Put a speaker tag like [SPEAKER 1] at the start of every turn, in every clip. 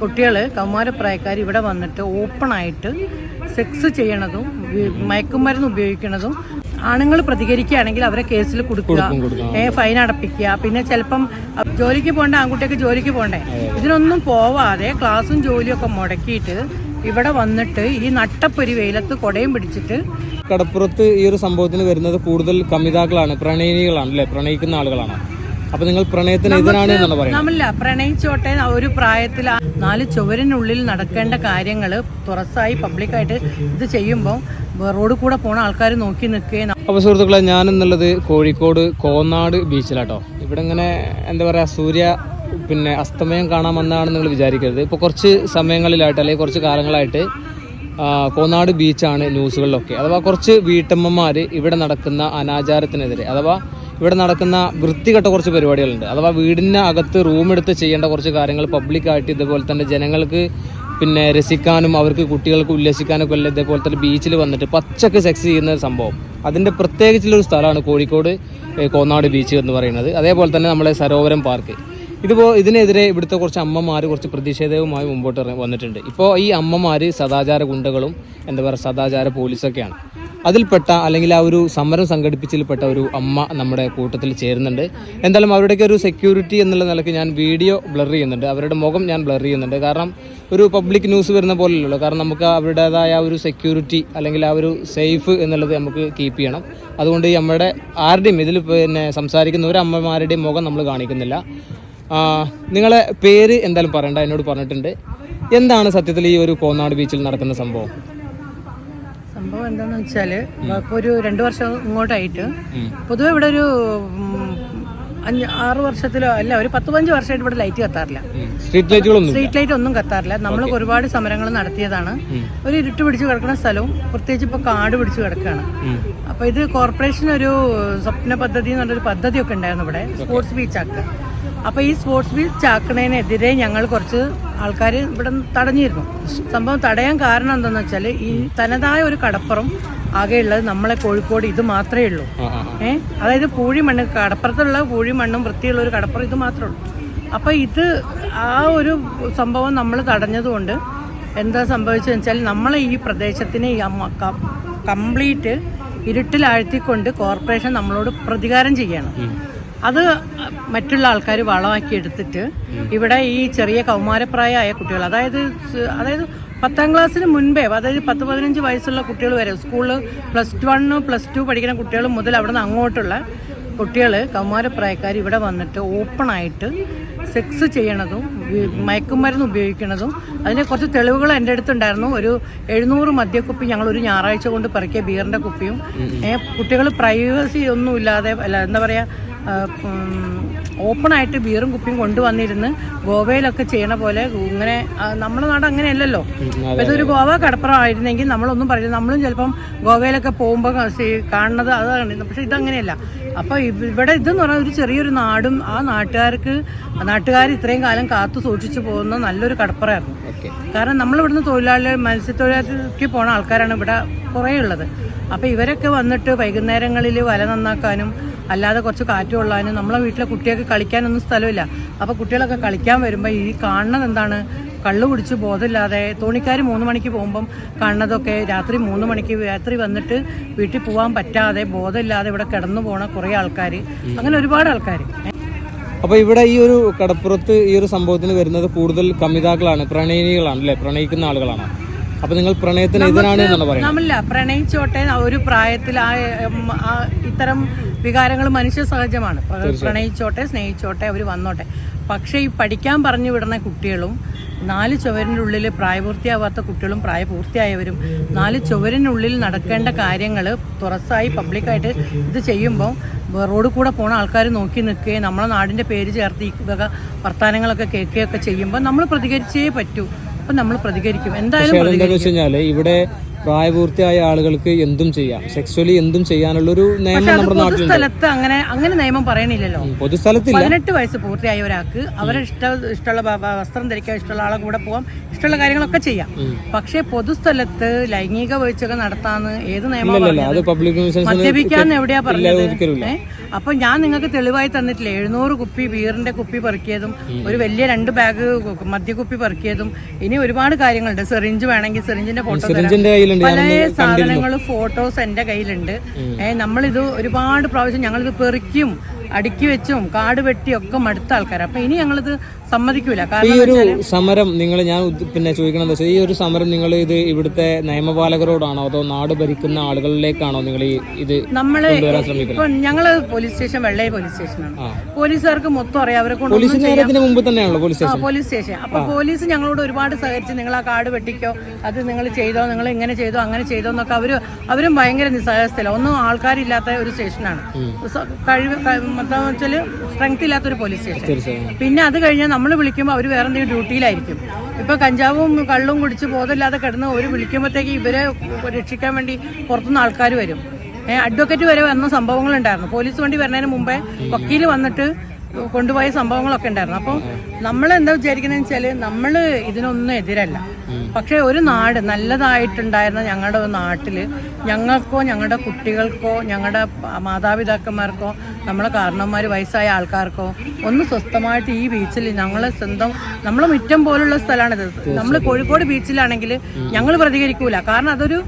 [SPEAKER 1] കുട്ടികൾ കൗമാരപ്രായക്കാർ ഇവിടെ വന്നിട്ട് ഓപ്പണായിട്ട് സെക്സ് ചെയ്യണതും മയക്കുമരുന്ന് ഉപയോഗിക്കണതും ആണുങ്ങൾ പ്രതികരിക്കുകയാണെങ്കിൽ അവരെ കേസിൽ കൊടുക്കുക ഫൈൻ അടപ്പിക്കുക. പിന്നെ ചിലപ്പം ജോലിക്ക് പോകേണ്ട ആൺകുട്ടിയൊക്കെ ജോലിക്ക് പോകണ്ടേ? ഇതിനൊന്നും പോവാതെ ക്ലാസ്സും ജോലിയും ഒക്കെ മുടക്കിയിട്ട് ഇവിടെ വന്നിട്ട് ഈ നട്ടപ്പൊരി വെയിലത്ത് കൊടയും പിടിച്ചിട്ട്
[SPEAKER 2] കടപ്പുറത്ത് ഈ ഒരു സംഭവത്തിന് വരുന്നത് കൂടുതൽ കമിതാക്കളാണ് പ്രണയിനികളാണ് അല്ലെ? പ്രണയിക്കുന്ന ആളുകളാണ്. അപ്പൊ നിങ്ങൾ പ്രണയത്തിന് എതിരാണ് എന്നാണ് പറയുന്നത്.
[SPEAKER 1] നമ്മളില്ല പ്രണയിച്ചോട്ടെ ഒരു പ്രായത്തിൽ നാല് ചുവരിനുള്ളിൽ നടക്കേണ്ട കാര്യങ്ങൾ തുറസായി പബ്ലിക്കായിട്ട് ഇത് ചെയ്യുമ്പോൾ റോഡ് കൂടെ പോണ ആൾക്കാർ നോക്കി നിൽക്കുകയും
[SPEAKER 2] അപ്പോൾ സുഹൃത്തുക്കളെ ഞാൻ എന്നുള്ളത് കോഴിക്കോട് കോന്നാട് ബീച്ചിലാട്ടോ. ഇവിടെ ഇങ്ങനെ എന്താ പറയുക സൂര്യ പിന്നെ അസ്തമയം കാണാൻ വന്നതാണെന്ന് നിങ്ങൾ വിചാരിക്കരുത്. ഇപ്പോൾ കുറച്ച് സമയങ്ങളിലായിട്ട് അല്ലെങ്കിൽ കുറച്ച് കാലങ്ങളായിട്ട് കോന്നാട് ബീച്ചാണ് ന്യൂസുകളിലൊക്കെ. അഥവാ കുറച്ച് വീട്ടമ്മമാർ ഇവിടെ നടക്കുന്ന അനാചാരത്തിനെതിരെ അഥവാ ഇവിടെ നടക്കുന്ന വൃത്തികെട്ട കുറച്ച് പരിപാടികളുണ്ട്. അഥവാ വീടിന്റെ അകത്ത് റൂമെടുത്ത് ചെയ്യേണ്ട കുറച്ച് കാര്യങ്ങൾ പബ്ലിക്കായിട്ട് ഇതുപോലെ തന്നെ ജനങ്ങൾക്ക് പിന്നെ രസിക്കാനും അവർക്ക് കുട്ടികൾക്ക് ഉല്ലസിക്കാനൊക്കെ അല്ല ഇതേപോലെ തന്നെ ബീച്ചിൽ വന്നിട്ട് പച്ചക്ക് സെക്സ് ചെയ്യുന്ന ഒരു സംഭവം. അതിന്റെ പ്രത്യേകിച്ചുള്ളൊരു സ്ഥലമാണ് കോഴിക്കോട് കോന്നാട് ബീച്ച് എന്ന് പറയുന്നത്. അതേപോലെ തന്നെ നമ്മളെ സരോവരം പാർക്ക് ഇതിപ്പോൾ ഇതിനെതിരെ ഇവിടുത്തെ കുറച്ച് അമ്മമാർ കുറച്ച് പ്രതിഷേധവുമായി മുമ്പോട്ട് വന്നിട്ടുണ്ട്. ഇപ്പോൾ ഈ അമ്മമാർ സദാചാര ഗുണ്ടകളും എന്താ പറയുക സദാചാര പോലീസൊക്കെയാണ്. അതിൽപ്പെട്ട അല്ലെങ്കിൽ ആ ഒരു സമരം സംഘടിപ്പിച്ചതിൽപ്പെട്ട ഒരു അമ്മ നമ്മുടെ കൂട്ടത്തിൽ ചേരുന്നുണ്ട്. എന്തായാലും അവരുടെയൊക്കെ ഒരു സെക്യൂരിറ്റി എന്നുള്ള നിലയ്ക്ക് ഞാൻ വീഡിയോ ബ്ലർ ചെയ്യുന്നുണ്ട്. അവരുടെ മുഖം ഞാൻ ബ്ലർ ചെയ്യുന്നുണ്ട്. കാരണം ഒരു പബ്ലിക് ന്യൂസ് വരുന്ന പോലെയല്ലോ കാരണം നമുക്ക് അവരുടേതായ ഒരു സെക്യൂരിറ്റി അല്ലെങ്കിൽ ആ ഒരു സേഫ് എന്നുള്ളത് നമുക്ക് കീപ്പ് ചെയ്യണം. അതുകൊണ്ട് നമ്മുടെ ആരുടെയും ഇതിൽ പിന്നെ സംസാരിക്കുന്ന ഒരു അമ്മമാരുടെയും മുഖം നമ്മൾ കാണിക്കുന്നില്ല. നിങ്ങളെ പേര് എന്തായാലും പറയണ്ട. എന്നോട് പറഞ്ഞിട്ടുണ്ട്. എന്താണ് സത്യത്തിൽ ഈ ഒരു കോന്നാട് ബീച്ചിൽ നടക്കുന്ന സംഭവം?
[SPEAKER 1] സംഭവം എന്താന്ന് വെച്ചാൽ ഇപ്പോൾ ഒരു രണ്ട് വർഷം ഇങ്ങോട്ടായിട്ട്. പൊതുവെ ഇവിടെ ഒരു അഞ്ച് ആറ് വർഷത്തിലോ അല്ല ഒരു പത്ത് പതിനഞ്ച് വർഷമായിട്ട് ഇവിടെ ലൈറ്റ് കത്താറില്ല.
[SPEAKER 2] സ്ട്രീറ്റ് ലൈറ്റുകളൊന്നും
[SPEAKER 1] സ്ട്രീറ്റ് ലൈറ്റ് ഒന്നും കത്താറില്ല. നമ്മൾ ഒരുപാട് സമരങ്ങൾ നടത്തിയതാണ്. ഒരു ഇരുട്ട് പിടിച്ച് കിടക്കുന്ന സ്ഥലവും പ്രത്യേകിച്ച് ഇപ്പോൾ കാട് പിടിച്ച് കിടക്കുകയാണ്. അപ്പോൾ ഇത് കോർപ്പറേഷൻ ഒരു സ്വപ്ന പദ്ധതി എന്നുള്ളൊരു പറഞ്ഞൊരു പദ്ധതിയൊക്കെ ഉണ്ടായിരുന്നു ഇവിടെ. സ്പോർട്സ് ബീച്ച് ആക്കുക. അപ്പോൾ ഈ സ്പോർട്സ് ബിൽ ചാക്കണേനെതിരെ ഞങ്ങൾ കുറച്ച് ആൾക്കാർ ഇവിടെ തടഞ്ഞിരുന്നു. സംഭവം തടയാൻ കാരണം എന്താണെന്ന് വെച്ചാൽ ഈ തനതായ ഒരു കടപ്പുറം ആകെയുള്ളത് നമ്മളെ കോഴിക്കോട് ഇത് മാത്രമേ ഉള്ളൂ. ഏ? അതായത് പൂഴിമണ്ണ് കടപ്പുറത്തുള്ള പൂഴിമണ്ണും വൃത്തിയുള്ള ഒരു കടപ്പുറം ഇത് മാത്രമേ ഉള്ളൂ. അപ്പോൾ ഇത് ആ ഒരു സംഭവം നമ്മൾ തടഞ്ഞതുകൊണ്ട് എന്താ സംഭവിച്ചതെന്ന് വെച്ചാൽ നമ്മളെ ഈ പ്രദേശത്തിനെ അമ്മ കംപ്ലീറ്റ് ഇരുട്ടിലാഴ്ത്തിക്കൊണ്ട് കോർപ്പറേഷൻ നമ്മളോട് പ്രതികാരം ചെയ്യണം. അത് മറ്റുള്ള ആൾക്കാർ വളമാക്കി എടുത്തിട്ട് ഇവിടെ ഈ ചെറിയ കൗമാരപ്രായമായ കുട്ടികൾ അതായത് അതായത് പത്താം ക്ലാസ്സിന് മുൻപേ അതായത് പത്ത് പതിനഞ്ച് വയസ്സുള്ള കുട്ടികൾ വരെ സ്കൂളിൽ പ്ലസ് വണ്ണ് പ്ലസ് ടു പഠിക്കുന്ന കുട്ടികൾ മുതൽ അവിടെ നിന്ന് അങ്ങോട്ടുള്ള കുട്ടികൾ കൗമാരപ്രായക്കാർ ഇവിടെ വന്നിട്ട് ഓപ്പണായിട്ട് സെക്സ് ചെയ്യണതും മയക്കുമരുന്ന് ഉപയോഗിക്കണതും അതിന് കുറച്ച് തെളിവുകൾ എന്റെ അടുത്തുണ്ടായിരുന്നു. ഒരു എഴുന്നൂറ് മദ്യക്കുപ്പി ഞങ്ങൾ ഒരു ഞായറാഴ്ച കൊണ്ട് പിറക്കിയ ബിയറിന്റെ കുപ്പിയും. കുട്ടികൾ പ്രൈവസി ഒന്നുമില്ലാതെ അല്ല എന്താ പറയുക ഓപ്പണായിട്ട് ബിയറും കുപ്പിയും കൊണ്ടുവന്നിരുന്ന് ഗോവയിലൊക്കെ ചെയ്യണ പോലെ ഇങ്ങനെ നമ്മുടെ നാട് അങ്ങനെയല്ലല്ലോ. ഇതൊരു ഗോവ കടപ്പുറമായിരുന്നെങ്കിൽ നമ്മളൊന്നും പറയില്ല. നമ്മളും ചിലപ്പം ഗോവയിലൊക്കെ പോകുമ്പോൾ കാണുന്നത് അതാണ് പക്ഷെ ഇതങ്ങനെയല്ല. അപ്പൊ ഇവ- ഇവിടെ ഇതെന്ന് പറഞ്ഞാൽ ഒരു ചെറിയൊരു നാടും ആ നാട്ടുകാർക്ക് നാട്ടുകാർ ഇത്രയും കാലം കാത്തു സൂക്ഷിച്ചു പോകുന്ന നല്ലൊരു കടപ്പുറമായിരുന്നു കാരണം നമ്മളിവിടുന്ന് തൊഴിലാളികൾ മത്സ്യത്തൊഴിലാളിക്ക് പോണ ആൾക്കാരാണ് ഇവിടെ കുറേ ഉള്ളത്. അപ്പോൾ ഇവരൊക്കെ വന്നിട്ട് വൈകുന്നേരങ്ങളിൽ വല നന്നാക്കാനും അല്ലാതെ കുറച്ച് കാറ്റ് കൊള്ളാനും നമ്മളെ വീട്ടിലെ കുട്ടികൾക്ക് കളിക്കാനൊന്നും സ്ഥലമില്ല. അപ്പോൾ കുട്ടികളൊക്കെ കളിക്കാൻ വരുമ്പോൾ ഈ കാണുന്നത് എന്താണ്? കള്ളു കുടിച്ച് ബോധമില്ലാതെ തോണിക്കാർ മൂന്ന് മണിക്ക് പോകുമ്പം കാണുന്നതൊക്കെ രാത്രി മൂന്ന് മണിക്ക് രാത്രി വന്നിട്ട് വീട്ടിൽ പോകാൻ പറ്റാതെ ബോധമില്ലാതെ ഇവിടെ കിടന്നു പോണ കുറേ ആൾക്കാർ അങ്ങനെ ഒരുപാട് ആൾക്കാർ
[SPEAKER 2] അപ്പോൾ ഇവിടെ ഈ ഒരു കടപ്പുറത്ത് ഈ ഒരു സംഭവത്തിന് വരുന്നത് കൂടുതൽ കമിതാക്കളാണ് പ്രണയിനികളാണ് അല്ലെ? പ്രണയിക്കുന്ന ആളുകളാണ്? അപ്പോൾ നിങ്ങൾ പ്രണയത്തിന് എതിരാണ് എന്നാണ് പറയുന്നത്.
[SPEAKER 1] നമ്മളില്ല പ്രണയിച്ചോട്ടെ ഒരു പ്രായത്തിൽ ആ ഇത്തരം വികാരങ്ങൾ മനുഷ്യ സഹജമാണ്. പ്ര- പ്രണയിച്ചോട്ടെ സ്നേഹിച്ചോട്ടെ അവർ വന്നോട്ടെ. പക്ഷേ ഈ പഠിക്കാൻ പറഞ്ഞു വിടുന്ന കുട്ടികളും നാല് ചുവരിന്റെ ഉള്ളിൽ പ്രായപൂർത്തിയാവാത്ത കുട്ടികളും പ്രായപൂർത്തിയായവരും നാല് ചുവരിനുള്ളിൽ നടക്കേണ്ട കാര്യങ്ങൾ തുറസായി പബ്ലിക്കായിട്ട് ഇത് ചെയ്യുമ്പോൾ റോഡ് കൂടെ പോണ ആൾക്കാർ നോക്കി നിൽക്കുകയും നമ്മളെ നാടിന്റെ പേര് ചേർത്ത് ഈ വക വർത്തമാനങ്ങളൊക്കെ കേൾക്കുകയൊക്കെ ചെയ്യുമ്പോൾ നമ്മൾ പ്രതികരിച്ചേ പറ്റൂ. അപ്പം നമ്മൾ പ്രതികരിക്കും. എന്തായാലും
[SPEAKER 2] ഇവിടെ പ്രായപൂർത്തിയായ ആളുകൾക്ക് എന്തും ചെയ്യാം. സെക്സ്വലി എന്തും ചെയ്യാനുള്ള ഒരു നിയമം നമ്മുടെ നാട്ടിൽ
[SPEAKER 1] പൊതുസ്ഥലത്ത് അങ്ങനെ അങ്ങനെ നിയമം പറയണില്ലല്ലോ.
[SPEAKER 2] പൊതുസ്ഥലത്തില്ല
[SPEAKER 1] പതിനെട്ട് വയസ്സ് പൂർത്തിയായ ഒരാൾക്ക് അവരെ ഇഷ്ട ഇഷ്ടമുള്ള വസ്ത്രം ധരിക്കാൻ ഇഷ്ടമുള്ള ആളെ കൂടെ പോവാം ഇഷ്ടമുള്ള കാര്യങ്ങളൊക്കെ ചെയ്യാം. പക്ഷേ പൊതുസ്ഥലത്ത് ലൈംഗിക വീഴ്ചകൾ നടത്താന്ന് ഏത് നിയമം മദ്യപിക്കാൻ എവിടെയാ പറഞ്ഞത്? അപ്പൊ ഞാൻ നിങ്ങൾക്ക് തെളിവായി തന്നിട്ടില്ല. എഴുന്നൂറ് കുപ്പി ബീറിന്റെ കുപ്പി പെറുക്കിയതും ഒരു വലിയ രണ്ട് ബാഗ് മദ്യക്കുപ്പി പെറുക്കിയതും ഇനി ഒരുപാട് കാര്യങ്ങളുണ്ട്. സെറിഞ്ച് വേണമെങ്കിൽ സെറിഞ്ചിന്റെ ഫോട്ടോ പല സാധനങ്ങളും ഫോട്ടോസ് എന്റെ കയ്യിലുണ്ട്. നമ്മളിത് ഒരുപാട് പ്രാവശ്യം ഞങ്ങളിത് പെറുക്കിയും അടുക്കി വെച്ചും കാട് വെട്ടിയും ഒക്കെ മടുത്ത ആൾക്കാർ അപ്പൊ ഇനി ഞങ്ങളിത് സമ്മതിക്കൂല.
[SPEAKER 2] ഈ ഒരു സമരം നിങ്ങൾ ഞാൻ പിന്നെ ചോദിക്കണം വെച്ചാൽ ഈ ഒരു സമരം നിങ്ങൾ ഇത് ഇവിടുത്തെ നിയമപാലകരോടാണോ അതോ നാട് ഭരിക്കുന്ന ആളുകളിലേക്കാണോ നിങ്ങൾ ഈ ഇത് നമ്മൾ
[SPEAKER 1] ഇപ്പൊ ഞങ്ങൾ പോലീസ് സ്റ്റേഷൻ വെള്ളയ പോലീസ് സ്റ്റേഷനാണ്. പോലീസുകാർക്ക് മൊത്തം അറിയാം അവരെ കൊണ്ട്
[SPEAKER 2] മുമ്പ് തന്നെയാണല്ലോ പോലീസ് സ്റ്റേഷൻ.
[SPEAKER 1] Police station. അപ്പൊ പോലീസ് ഞങ്ങളോട് ഒരുപാട് സഹകരിച്ച് നിങ്ങൾ ആ കാട് വെട്ടിക്കോ അത് നിങ്ങൾ ചെയ്തോ നിങ്ങൾ ഇങ്ങനെ ചെയ്തോ അങ്ങനെ ചെയ്തോ എന്നൊക്കെ അവർ അവരും ഭയങ്കര നിസ്സഹായസ്ഥയില്ല ഒന്നും ആൾക്കാരില്ലാത്ത ഒരു സ്റ്റേഷനാണ്. കഴിവ് മൊത്തം വെച്ചാൽ സ്ട്രെങ്ത് ഇല്ലാത്തൊരു പോലീസ് സ്റ്റേഷൻ പിന്നെ അത് കഴിഞ്ഞാൽ നമ്മൾ വിളിക്കുമ്പോൾ അവർ വേറെ എന്തെങ്കിലും ഡ്യൂട്ടിയിലായിരിക്കും ഇപ്പൊ കഞ്ചാവും കള്ളും കുടിച്ച് ബോധമില്ലാതെ കിടന്ന് ഒരു വിളിക്കുമ്പോഴത്തേക്ക് ഇവരെ രക്ഷിക്കാൻ വേണ്ടി പുറത്തുനിന്ന് ആൾക്കാർ വരും. അഡ്വക്കേറ്റ് വരെ വന്ന സംഭവങ്ങളുണ്ടായിരുന്നു. പോലീസ് വണ്ടി വരുന്നതിന് മുമ്പേ വക്കീൽ വന്നിട്ട് കൊണ്ടുപോയ സംഭവങ്ങളൊക്കെ ഉണ്ടായിരുന്നു. അപ്പോൾ നമ്മൾ എന്താ വിചാരിക്കുന്നത് വെച്ചാൽ നമ്മൾ ഇതിനൊന്നും എതിരല്ല. പക്ഷേ ഒരു നാട് നല്ലതായിട്ടുണ്ടായിരുന്ന ഞങ്ങളുടെ ഒരു നാട്ടിൽ ഞങ്ങൾക്കോ ഞങ്ങളുടെ കുട്ടികൾക്കോ ഞങ്ങളുടെ മാതാപിതാക്കന്മാർക്കോ നമ്മളെ കാരണന്മാർ വയസ്സായ ആൾക്കാർക്കോ ഒന്ന് സ്വസ്ഥമായിട്ട് ഈ ബീച്ചിൽ ഞങ്ങളെ സ്വന്തം നമ്മളെ മുറ്റം പോലുള്ള സ്ഥലമാണിത്. നമ്മൾ കോഴിക്കോട് ബീച്ചിലാണെങ്കിൽ ഞങ്ങൾ പ്രതികരിക്കൂല. കാരണം അതൊരു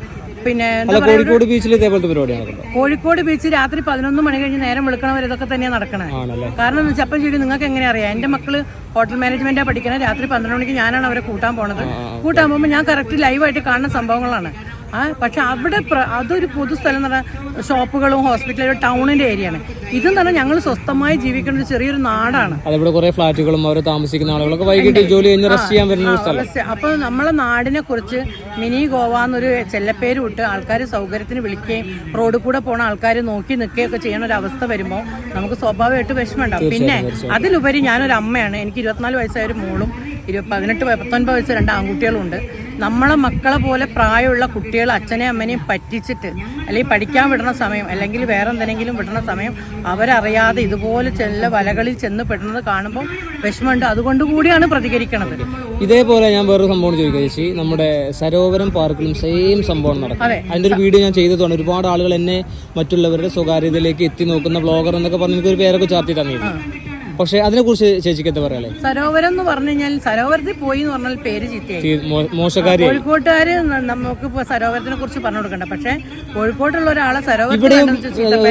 [SPEAKER 1] പിന്നെ എന്താ
[SPEAKER 2] അല്ല കോഴിക്കോട് ബീച്ചിൽ ഇതേപോലത്തെ പരിപാടി
[SPEAKER 1] കോഴിക്കോട് ബീച്ച് രാത്രി പതിനൊന്ന് മണി കഴിഞ്ഞ് നേരം വിളിക്കണവർ ഇതൊക്കെ തന്നെയാണ് നടക്കണേ.
[SPEAKER 2] ആണല്ലേ?
[SPEAKER 1] കാരണം എന്ന് വെച്ചാൽ അപ്പം ചോദിക്കും നിങ്ങൾക്ക് എങ്ങനെ അറിയാം? എന്റെ മക്കൾ ഹോട്ടൽ മാനേജ്മെന്റാണ് പഠിക്കണേ രാത്രി പന്ത്രണ്ട് മണിക്ക് ഞാനാണ് അവരെ കൂട്ടാൻ പോണത്. കൂട്ടാൻ പോകുമ്പോൾ ഞാൻ കറക്റ്റ് ലൈവായിട്ട് കാണുന്ന സംഭവങ്ങളാണ്. ആ പക്ഷെ അവിടെ അതൊരു അതൊരു പൊതുസ്ഥലം എന്ന് പറഞ്ഞാൽ ഷോപ്പുകളും ഹോസ്പിറ്റലും ടൗണിന്റെ ഏരിയയാണ്. ഇതെന്ന് പറഞ്ഞാൽ ഞങ്ങൾ സ്വസ്ഥമായി ജീവിക്കുന്ന ഒരു ചെറിയൊരു നാടാണ്.
[SPEAKER 2] അതിവിടെ കുറെ ഫ്ലാറ്റുകളും അവർ താമസിക്കുന്ന ആളുകളൊക്കെ വൈകിട്ട് ജോലി കഴിഞ്ഞ് റെസ്റ്റ് ചെയ്യാൻ വരുന്ന സ്ഥലം.
[SPEAKER 1] അപ്പോൾ അപ്പൊ നമ്മളെ നാടിനെ കുറിച്ച് മിനി ഗോവ എന്നൊരു ചെല്ലപ്പേര് വിട്ട് ആൾക്കാർ സൗകര്യത്തിന് വിളിക്കുകയും റോഡിൽ കൂടെ പോണ ആൾക്കാർ നോക്കി നിൽക്കുകയൊക്കെ ചെയ്യുന്ന ഒരു അവസ്ഥ വരുമ്പോൾ നമുക്ക് സ്വാഭാവികമായിട്ട് വിഷമമുണ്ടാവും. പിന്നെ അതിലുപരി ഞാനൊരു അമ്മയാണ്. എനിക്ക് ഇരുപത്തിനാല് വയസ്സായ ഒരു മോളും ഇരു പതിനെട്ട് പത്തൊൻപത് വയസ്സ് രണ്ട് ആൺകുട്ടികളുണ്ട് നമ്മളെ മക്കളെ പോലെ പ്രായമുള്ള കുട്ടികൾ അച്ഛനെയും അമ്മനെയും പറ്റിച്ചിട്ട് അല്ലെങ്കിൽ പഠിക്കാൻ വിടുന്ന സമയം അല്ലെങ്കിൽ വേറെ എന്തെങ്കിലും വിടുന്ന സമയം അവരറിയാതെ ഇതുപോലെ ചെല്ല വലകളിൽ ചെന്ന് പെടുന്നത് കാണുമ്പോൾ വിഷമമുണ്ട്. അതുകൊണ്ട് കൂടിയാണ് പ്രതികരിക്കണത്.
[SPEAKER 2] ഇതേപോലെ ഞാൻ വേറൊരു സംഭവം ചോദിക്കാം ചേച്ചി. നമ്മുടെ സരോവരം പാർക്കിലും സെയിം സംഭവം നടക്കും.
[SPEAKER 1] അതെ.
[SPEAKER 2] അതിന്റെ ഒരു വീഡിയോ ഞാൻ ചെയ്തതാണ് ഒരുപാട് ആളുകൾ എന്നെ മറ്റുള്ളവരുടെ സ്വകാര്യതയിലേക്ക് എത്തി നോക്കുന്ന ബ്ലോഗർ എന്നൊക്കെ പറഞ്ഞ് എനിക്കൊരു പേരൊക്കെ ചാർത്തി തന്നിരുന്നു. പക്ഷെ അതിനെ കുറിച്ച് ചേച്ചിക്ക് എന്താ പറയാ
[SPEAKER 1] സരോവരം എന്ന് പറഞ്ഞു കഴിഞ്ഞാൽ സരോവരത്തിൽ പോയി എന്ന് പറഞ്ഞാൽ പേര് ചീത്തയായി.
[SPEAKER 2] മോശക്കാരി
[SPEAKER 1] കോഴിക്കോട്ടുകാര് നമുക്ക് ഇപ്പൊ സരോവരത്തിനെ കുറിച്ച് പറഞ്ഞു കൊടുക്കണ്ട. പക്ഷെ കോഴിക്കോട്ടുള്ള ഒരാളെ സരോവരം.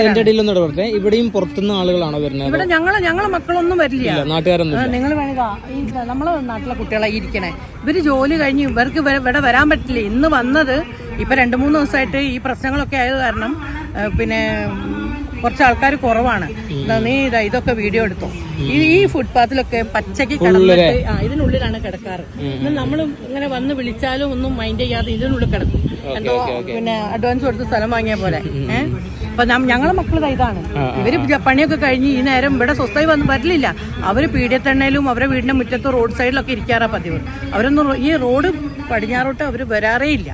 [SPEAKER 2] എന്റെ ഇടയിൽ ഒന്ന് ഇവിടെയും പുറത്തുനിന്ന് ആളുകളാണോ വരുന്നത്?
[SPEAKER 1] ഇവിടെ ഞങ്ങളെ ഞങ്ങളെ മക്കളൊന്നും വരില്ല.
[SPEAKER 2] നാട്ടുകാരൊന്നും
[SPEAKER 1] നിങ്ങൾ വേണമെങ്കിൽ നമ്മളെ നാട്ടിലെ കുട്ടികളായി ഇരിക്കണേ. ഇവർ ജോലി കഴിഞ്ഞ് ഇവർക്ക് ഇവിടെ വരാൻ പറ്റില്ല. ഇന്ന് വന്നത് ഇപ്പൊ രണ്ടു മൂന്ന് ദിവസമായിട്ട് ഈ പ്രശ്നങ്ങളൊക്കെ ആയത് കാരണം പിന്നെ കുറച്ച് ആൾക്കാർ കുറവാണ് നീ ഇതാ ഇതൊക്കെ വീഡിയോ എടുത്തു. ഈ ഈ ഫുട്പാത്തിലൊക്കെ പച്ചക്ക് കിടന്നിട്ട് ആ ഇതിനുള്ളിലാണ് കിടക്കാറ്. നമ്മൾ ഇങ്ങനെ വന്ന് വിളിച്ചാലും ഒന്നും മൈൻഡ് ചെയ്യാതെ ഇതിനുള്ളിൽ കിടക്കും. എന്തോ പിന്നെ അഡ്വാൻസ് കൊടുത്ത് സ്ഥലം വാങ്ങിയ പോലെ. ഏഹ് അപ്പൊ ഞങ്ങളെ മക്കൾ ഇതാണ്. ഇവർ പണിയൊക്കെ കഴിഞ്ഞ് ഈ നേരം ഇവിടെ സ്വസ്ഥമായി വന്ന് വരില്ല അവർ പീഡിയത്തെണ്ണയിലും അവരെ വീടിന്റെ മുറ്റത്ത് റോഡ് സൈഡിലൊക്കെ ഇരിക്കാറാ പതിവ്. അവരൊന്നും ഈ റോഡ് പടിഞ്ഞാറോട്ട് അവർ വരാറേ ഇല്ല.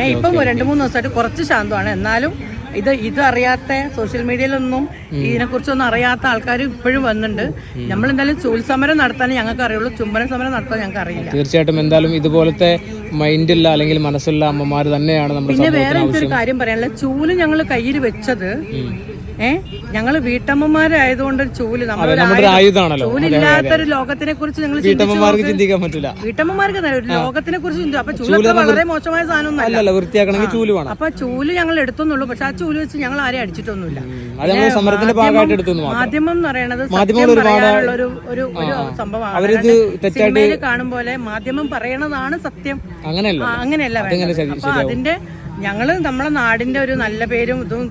[SPEAKER 1] ഏഹ് ഇപ്പം രണ്ടു മൂന്ന് ദിവസമായിട്ട് കുറച്ച് ശാന്തമാണ്. എന്നാലും ഇത് ഇത് അറിയാത്ത സോഷ്യൽ മീഡിയയിലൊന്നും ഇതിനെക്കുറിച്ചൊന്നും അറിയാത്ത ആൾക്കാർ ഇപ്പോഴും വന്നിട്ടുണ്ട്. നമ്മൾ എന്തായാലും ചൂൽ സമരം നടത്താൻ ഞങ്ങൾക്ക് അറിയുള്ളൂ ചുംബന സമരം നടത്താൻ ഞങ്ങൾക്ക് അറിയില്ല
[SPEAKER 2] തീർച്ചയായിട്ടും എന്തായാലും ഇതുപോലത്തെ മൈൻഡുള്ള അല്ലെങ്കിൽ മനസ്സുള്ള അമ്മമാർ തന്നെയാണ്
[SPEAKER 1] പിന്നെ വേറെ എനിക്കൊരു കാര്യം പറയാനുള്ള ചൂൽ ഞങ്ങൾ കയ്യിൽ വെച്ചത് ഏ? ഞങ്ങൾ വീട്ടമ്മമാരായതുകൊണ്ട് ചൂൽ നമ്മൾ ചൂലില്ലാത്തൊരു ലോകത്തിനെ കുറിച്ച് നിങ്ങൾ
[SPEAKER 2] വീട്ടമ്മമാർക്ക് ചിന്തിക്കാൻ പറ്റില്ല
[SPEAKER 1] വീട്ടമ്മമാർക്ക് ഒരു ലോകത്തിനെ കുറിച്ച് അപ്പൊ ചൂൽ വളരെ മോശമായ സാധനമൊന്നും
[SPEAKER 2] വൃത്തിയാക്കണമെങ്കിൽ ചൂൽ വേണം.
[SPEAKER 1] അപ്പൊ ചൂൽ ഞങ്ങൾ എടുത്തൊന്നുള്ളൂ. പക്ഷെ ആ ചൂൽ വെച്ച് ഞങ്ങൾ ആരെയും അടിച്ചിട്ടൊന്നുമില്ല.
[SPEAKER 2] സമരത്തിന്റെ ഭാഗമായിട്ട് എടുത്തു
[SPEAKER 1] മാധ്യമം എന്ന് പറയുന്നത് ഒരു ഒരു സംഭവമാണ്.
[SPEAKER 2] അവരിത് തെറ്റായിട്ട്
[SPEAKER 1] കാണും പോലെ മാധ്യമം പറയണതാണ് സത്യം.
[SPEAKER 2] അങ്ങനെയല്ല.
[SPEAKER 1] അങ്ങനെയല്ല അതിന്റെ ഞങ്ങൾ നമ്മളെ നാടിന്റെ ഒരു നല്ല പേരും ഇതും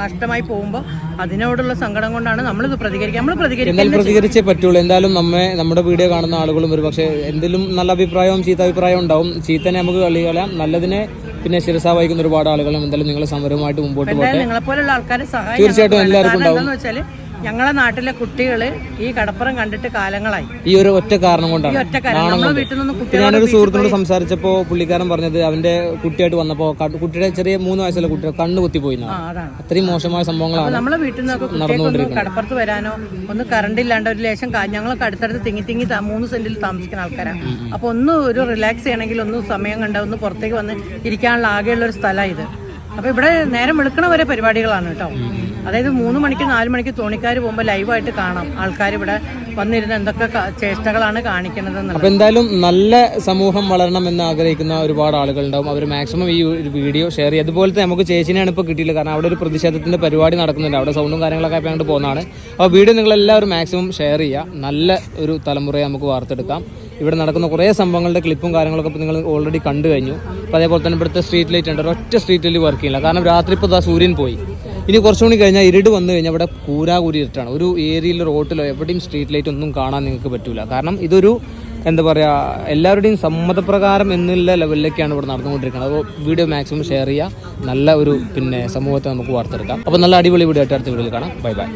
[SPEAKER 1] നഷ്ടമായി പോകുമ്പോൾ അതിനോടുള്ള സങ്കടം കൊണ്ടാണ് നമ്മൾ ഇത് പ്രതികരിക്കുക. നമ്മൾ പ്രതികരിക്കുക
[SPEAKER 2] എന്തായാലും പ്രതികരിച്ചേ പറ്റുള്ളൂ. എന്തായാലും നമ്മെ നമ്മുടെ വീഡിയോ കാണുന്ന ആളുകളും ഒരു പക്ഷേ എന്തെങ്കിലും നല്ല അഭിപ്രായവും ചീത്ത അഭിപ്രായവും ഉണ്ടാവും. ചീത്തനെ നമുക്ക് കളികളാം നല്ലതിനെ പിന്നെ ശിരസ വഹിക്കുന്ന ഒരുപാട് ആളുകളും എന്തായാലും നിങ്ങൾ സമരവുമായിട്ട് മുമ്പോട്ട് പോട്ടെ.
[SPEAKER 1] നിങ്ങളെപ്പോലുള്ള നിങ്ങളെ പോലുള്ള ആൾക്കാരെ സഹായം
[SPEAKER 2] തീർച്ചയായിട്ടും എല്ലാവർക്കും
[SPEAKER 1] വെച്ചാൽ ഞങ്ങളെ നാട്ടിലെ കുട്ടികൾ ഈ കടപ്പുറം കണ്ടിട്ട് കാലങ്ങളായി.
[SPEAKER 2] ഈ ഒരു ഒറ്റ കാരണം കൊണ്ടാണ്.
[SPEAKER 1] ഒറ്റ കാരണം. നമ്മളെ വീട്ടിൽ നിന്ന് കുട്ടികൾ
[SPEAKER 2] ഞാനൊരു സുഹൃത്തിനോട് സംസാരിച്ചപ്പോ പുള്ളിക്കാരൻ പറഞ്ഞത് അവന്റെ കുട്ടിയായിട്ട് വന്നപ്പോ ക- കുട്ടിയുടെ ചെറിയ മൂന്ന് വയസ്സുള്ള കുട്ടിയുടെ കണ്ണു കുത്തിപ്പോയി
[SPEAKER 1] ആ അതാണ്.
[SPEAKER 2] അത്രയും മോശമായ സംഭവങ്ങളാണ്
[SPEAKER 1] നമ്മളെ വീട്ടിൽ നിന്നൊക്കെ കുട്ടികൾക്കൊന്ന് കടപ്പുറത്ത് വരാനോ ഒന്ന് കറണ്ട് ഇല്ലാണ്ട് ഒരു ലേശം കാ- ഞങ്ങളൊക്കെ അടുത്തടുത്ത് തിങ്ങി തിങ്ങി ത- മൂന്ന് സെന്റിൽ താമസിക്കുന്ന ആൾക്കാരാണ് അപ്പൊ ഒന്ന് ഒരു റിലാക്സ് ചെയ്യണമെങ്കിൽ ഒന്ന് സമയം കണ്ട ഒന്ന് പുറത്തേക്ക് വന്ന് ഇരിക്കാനുള്ള ആകെയുള്ള ഒരു സ്ഥലമാണ് ഇത്. അപ്പൊ ഇവിടെ നേരം വെളുക്കണ വരെ പരിപാടികളാണ് കേട്ടോ. അതായത് മൂന്ന് മണിക്ക് നാല് മണിക്ക് തോണിക്കാർ പോകുമ്പോൾ ലൈവായിട്ട് കാണാം. ആൾക്കാർ ഇവിടെ വന്നിരുന്ന് എന്തൊക്കെ ചേഷ്ടകളാണ് കാണിക്കുന്നത്
[SPEAKER 2] എന്തായാലും നല്ല സമൂഹം വളരണം എന്ന് ആഗ്രഹിക്കുന്ന ഒരുപാട് ആളുകളുണ്ടാവും. അവർ മാക്സിമം ഈ ഒരു വീഡിയോ ഷെയർ ചെയ്യും തന്നെ നമുക്ക് ചേച്ചിനെയാണ് ഇപ്പോൾ കിട്ടിയില്ല കാരണം അവിടെ ഒരു പ്രതിഷേധത്തിന്റെ പരിപാടി നടക്കുന്നുണ്ട്. അവിടെ സൗണ്ടും കാര്യങ്ങളൊക്കെ ആയിട്ട് അങ്ങോട്ട് പോകുന്നതാണ് അപ്പോൾ വീഡിയോ നിങ്ങളെല്ലാവരും മാക്സിമം ഷെയർ ചെയ്യുക. നല്ല ഒരു തലമുറയെ നമുക്ക് വാർത്തെടുക്കാം. ഇവിടെ നടക്കുന്ന കുറേ സംഭവങ്ങളുടെ ക്ലിപ്പും കാര്യങ്ങളൊക്കെ ഇപ്പോൾ നിങ്ങൾ ഓൾറെഡി കണ്ടു കഴിഞ്ഞു. അപ്പോൾ അതേപോലെ തന്നെ ഇവിടുത്തെ സ്ട്രീറ്റ് ലൈറ്റ് ഉണ്ട്. ഒറ്റ സ്ട്രീറ്റ് ലൈറ്റ് വർക്ക് ചെയ്യില്ല കാരണം രാത്രി ഇപ്പോൾ സൂര്യൻ പോയി. ഇനി കുറച്ചുകൂടി കഴിഞ്ഞാൽ ഇരുട് വന്നു കഴിഞ്ഞാൽ ഇവിടെ കൂരാകൂരി ഇരുട്ടാണ്. ഒരു ഏരിയയിൽ റോട്ടിലോ എവിടെയും സ്ട്രീറ്റ് ലൈറ്റ് ഒന്നും കാണാൻ നിങ്ങൾക്ക് പറ്റൂല. കാരണം ഇതൊരു എന്താ പറയുക എല്ലാവരുടെയും സമ്മതപ്രകാരം എന്നുള്ള ലെവലിലേക്കാണ് ഇവിടെ നടന്നുകൊണ്ടിരിക്കുന്നത്. അപ്പോൾ വീഡിയോ മാക്സിമം ഷെയർ ചെയ്യുക നല്ല ഒരു പിന്നെ സമൂഹത്തെ നമുക്ക് വാർത്തെടുക്കാം. അപ്പോൾ നല്ല അടിപൊളി വീഡിയോ ആയിട്ട് അടുത്ത വീഡിയോയിൽ കാണാം. Bye bye